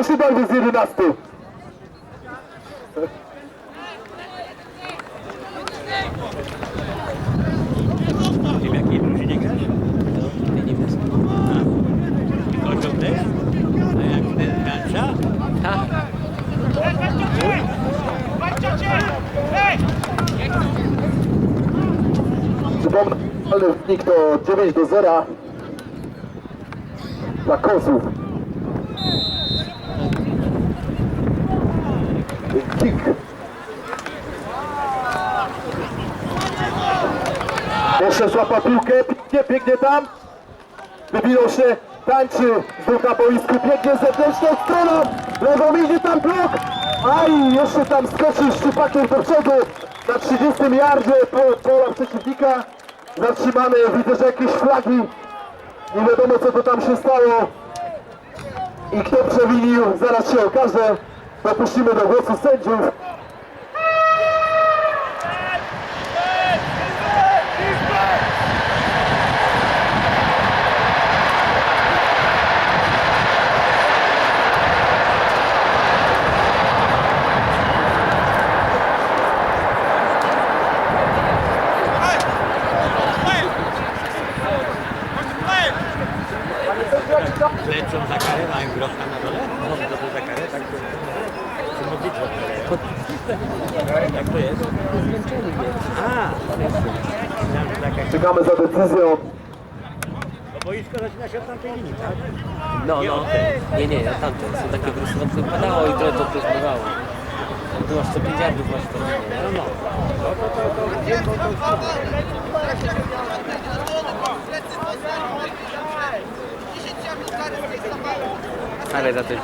Proszę bardzo z 11. Wiem jakiej drużynie grasz? Kocioł też? A jak ten Hansza? Tak. Przypomnę, ale wynik to 9 do 0 dla Kozłów. Jeszcze złapa piłkę, pięknie, pięknie tam. Wybinął się, tańczy, znów na boisku, pięknie zewnętrzną stroną. Lewą idzie tam blok. Aj, jeszcze tam skoczył szczypakiem do przodu. Na 30 yardzie po pola przeciwnika. Zatrzymany, widzę, że jakieś flagi. Nie wiadomo co to tam się stało. I kto przewinił, zaraz się okaże. Dopuścimy do głosu sędziów. Modlitwa? Jak to jest? Tak jak... Czekamy za decyzją. Bo boisko zaczyna się od tamtej linii, tak? No, no. Nie, nie, ja tamte. Są takie to padało i trochę to pozmywało. Tu masz co 5 yardów, masz to. No, no. No to, to, to, gdzie to, to, to, Kary za to.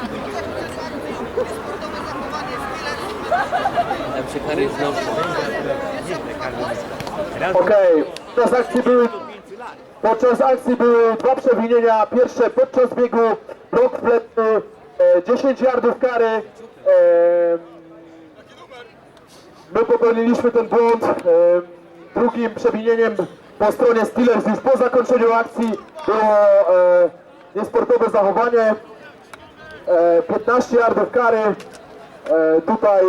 Tam się podczas akcji były podczas akcji były dwa przewinienia. Pierwsze podczas biegu blok w plecy, e, 10 yardów kary. E, my popełniliśmy ten błąd. E, drugim przewinieniem po stronie Steelers już po zakończeniu akcji było e, niesportowe zachowanie. E, 15 yardów kary. E, tutaj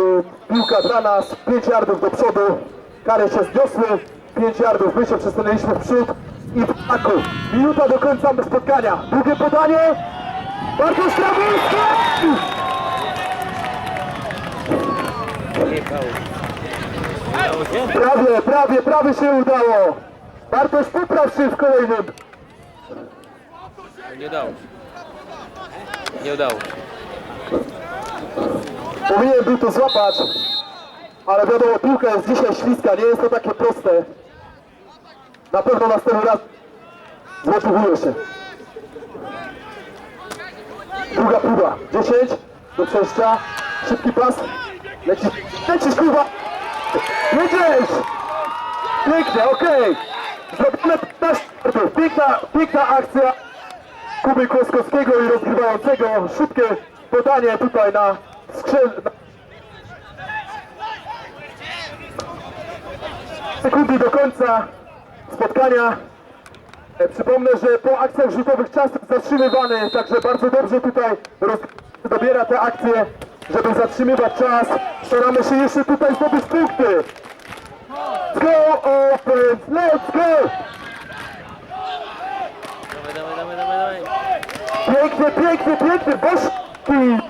piłka dla nas, 5 yardów do przodu, kary się zniosły, 5 yardów, my się przesunęliśmy w przód i w ataku. Minuta do końca spotkania. Drugie podanie, Bartosz Trawiński! Prawie, prawie, prawie się udało. Bartosz popraw się w kolejnym. Nie udało. Nie udało. Powinien był to złapać, ale wiadomo, piłka jest dzisiaj śliska, nie jest to takie proste. Na pewno następny raz zmotywuje się. Druga próba, 10 do przejścia, szybki pas, lecisz, lecisz kurwa, jedziesz! Pięknie, okej, zrobimy 15 yardów. piękna, piękna akcja Kuby Kłoskowskiego i rozgrywającego, szybkie podanie tutaj na skrzyl, sekundy do końca spotkania. E, Przypomnę, że po akcjach rzutowych czas zatrzymywany, także bardzo dobrze tutaj roz... dobiera te akcje, żeby zatrzymywać czas. Staramy się jeszcze tutaj zdobyć punkty. Let's go offense, let's go! Dawaj, dawaj, dawaj, dawaj, dawaj. Pięknie, pięknie, pięknie!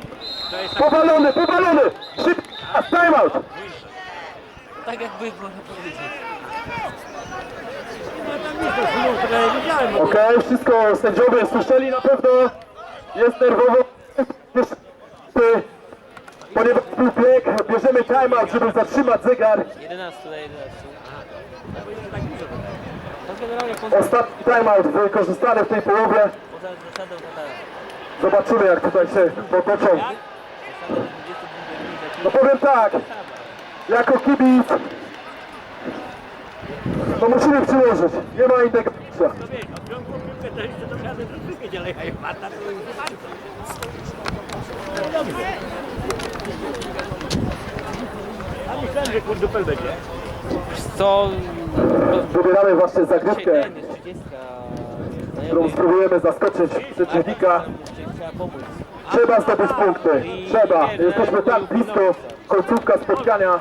Powalony, powalony! Szybki, timeout! Tak jakby można powiedzieć. Okej, wszystko sędziowie słyszeli na pewno. Jest nerwowo. Ponieważ był bieg, bierzemy timeout, żeby zatrzymać zegar. 11 na 11. To generalnie poza, Ostatni timeout wykorzystany w tej połowie. tak. Zobaczymy jak tutaj się potoczą. Zasadą 22 minut. No powiem tak, jako kibic, no musimy przyłożyć, nie ma innego a. No myślałem, że kurdupel będzie. Co? No, Wybieramy właśnie zagrywkę, ten jest 30. którą spróbujemy zaskoczyć przeciwnika. Trzeba pomóc. Trzeba zdobyć punkty. Trzeba. Jesteśmy tak blisko końcówka spotkania.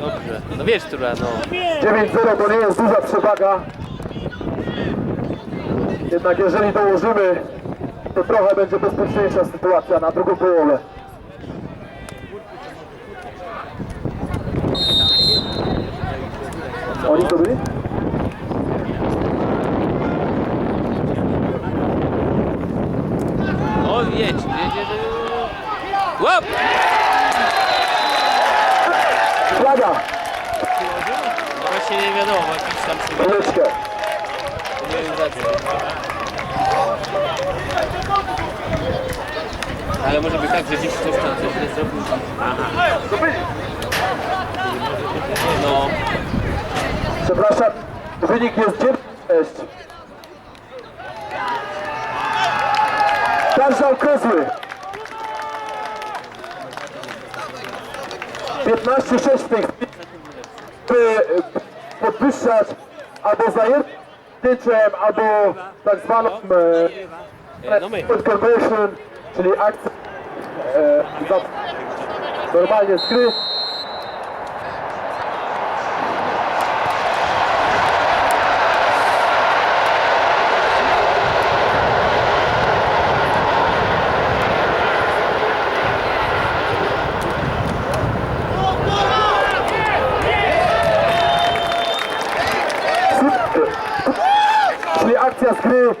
Dobrze. No wiesz, która, no. 9-0 to nie jest duża przewaga. Jednak jeżeli dołożymy, to trochę będzie bezpieczniejsza sytuacja na drugą połowę. Oni to byli? O, jedź, jedź, jedź. Łap! Flaga! Właśnie nie wiadomo, jakiś tam co. Ale może być tak, że gdzieś ktoś tam coś nie zrobił. No, Przepraszam, wynik jest 9 Karżał Kozły. 15-6 w tej chwili, by podwyższać albo zajętyczem, albo tak zwaną e, e, no conversion, czyli akcję e, za, normalnie z gry. Czyli akcja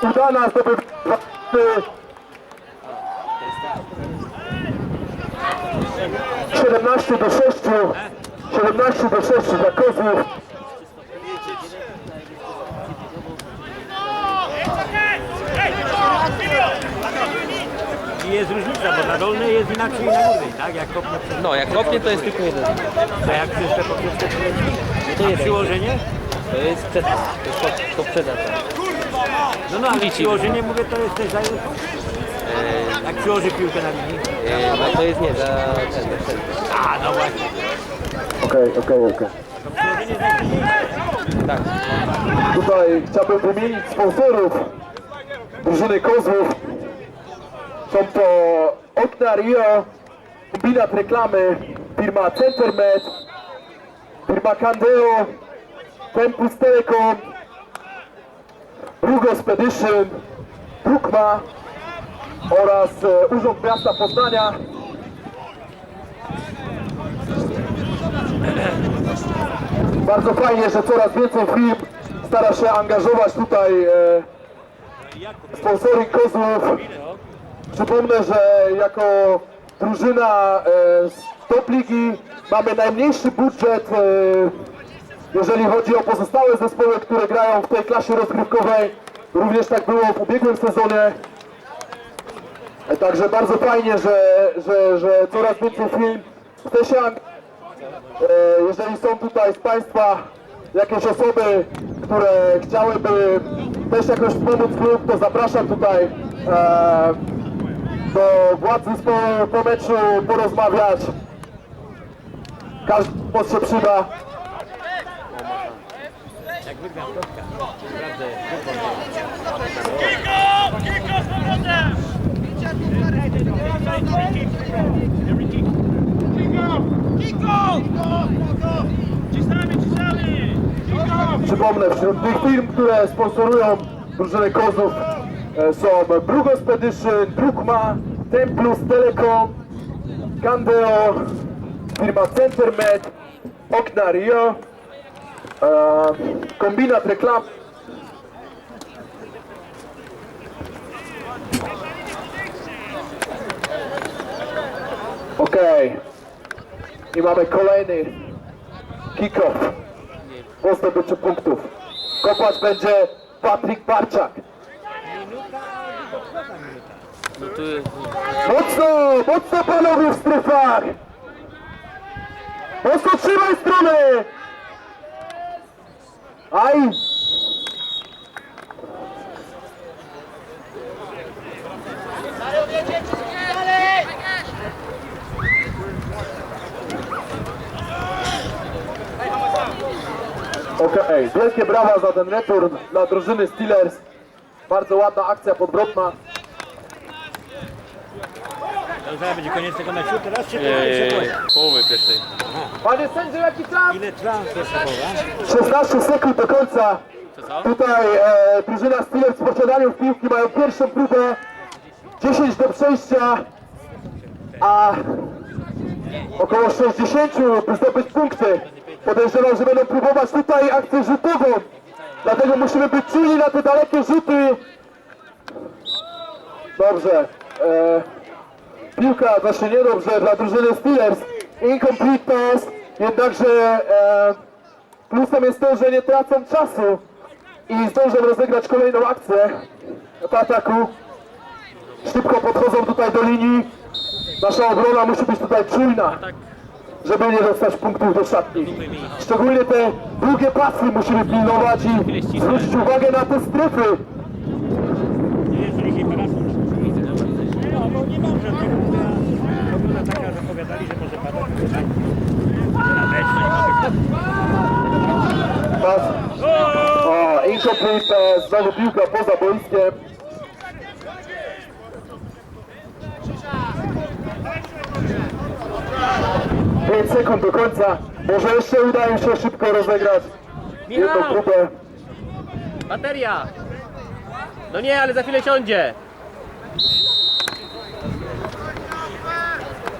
z gry udana, zdobywa 17 do 6, 17 do 6 dla Kozłów. I jest różnica, bo na dolnej jest inaczej na górnej, tak? Jak kopnę przez... no jak kopnie to jest tylko jeden. To jak przez te przeleci, To jest przyłożenie? To jest przed, to jest to, to przeda. No no, ale przyłożenie mówię, to jest też zajęte. Jak przyłoży piłkę na linii. E, no to jest nie, za ten, za przed. A, no właśnie. Okej, okej, okej. Przyłożenie jest najtrudniejsze. Tak. Tutaj chciałbym wymienić sponsorów drużyny Kozłów. Są to Okna Rio, kombinat reklamy, firma Centermed, firma Candeo, Tempus Telecom, Rugo Spedition, Brukma oraz e, Urząd Miasta Poznania. Bardzo fajnie, że coraz więcej firm stara się angażować tutaj e, sponsoring kozłów. Przypomnę, że jako drużyna e, z top ligi mamy najmniejszy budżet, e, jeżeli chodzi o pozostałe zespoły, które grają w tej klasie rozgrywkowej. Również tak było w ubiegłym sezonie. Także bardzo fajnie, że, że, że coraz więcej firm chce się Jeżeli są tutaj z Państwa jakieś osoby, które chciałyby też jakoś pomóc klub, to zapraszam tutaj e, do władz zespołu po meczu porozmawiać. Każdy pomoc się przyda. Jak wygram kropka. Naprawdę, Przypomnę, wśród tych firm, które sponsorują drużynę Kozów e, są Brugo Spedition, Drukma, Templus Telecom, Candeo, firma Centermed, Okna Rio, kombinat reklam. Okej. I mamy kolejny kick-off po zdobyciu punktów. Kopać będzie Patryk Barczak. No Mocno, mocno panowie w strefach! Mocno trzymaj strony! Aj! Okej, wielkie brawa za ten return dla drużyny Steelers. Bardzo ładna akcja podbrodna. To zaraz będzie koniec tego meczu, teraz jeszcze nie. Połowy pierwszej. Panie sędzio, jaki czas? Ile trwa pierwsza połowa? 16 sekund do końca. Co? Tutaj e, drużyna Steelers w posiadaniu piłki mają pierwszą próbę. 10 do przejścia, a około 60 by zdobyć punkty. Podejrzewam, że będą próbować tutaj akcję rzutową. Dlatego musimy być czuli na te dalekie rzuty. Dobrze. E, piłka znaczy niedobrze dla drużyny Steelers. Incomplete pass, jednakże e, plusem jest to, że nie tracą czasu i zdążą rozegrać kolejną akcję w ataku. Szybko podchodzą tutaj do linii. Nasza obrona musi być tutaj czujna, żeby nie dostać punktów do szatni. Szczególnie te długie pasy musimy pilnować i zwrócić uwagę na te strefy. Nie jest dzisiaj parasol. No, bo nie mam żadnego. ja- Pogoda taka, że powiadali, że może padać. Na deszcz, to nie Pas. O, incomplete znowu piłka poza boiskiem. Pięć sekund do końca. Może jeszcze uda im się szybko rozegrać jedną Michał! próbę. Bateria! No nie, ale za chwilę siądzie.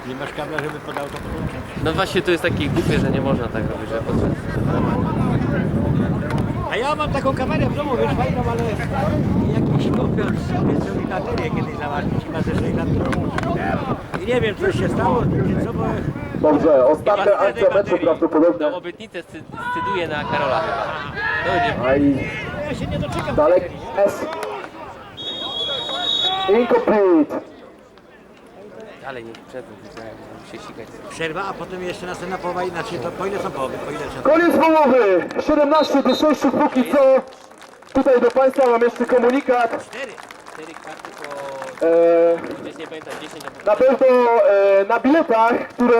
Nie masz kabla, żeby podał to podłączyć. No właśnie to jest takie głupie, że nie można tak robić, że podczas... A ja mam taką kamerę w domu, wiesz, fajną, ale jakiś kopior sobie zrobił baterię kiedyś załatwić i ma ze 6 lat I nie wiem, co się stało, czy co, bo... Dobrze, ostatnia akcja meczu prawdopodobnie. No obietnicę scyduje na Karola chyba. To będzie... A i Ja się nie doczekam. dalek S. Incomplete. Ale nie przed widziałem, się sikać. Przerwa, a potem jeszcze następna połowa, inaczej to po ile są połowy, po ile są... Koniec połowy. 17 do 6 póki co. Tutaj do Państwa mam jeszcze komunikat. Cztery. Cztery karty po... E, Gdzieś nie pamiętam, 10 albo na pewno e, na biletach, które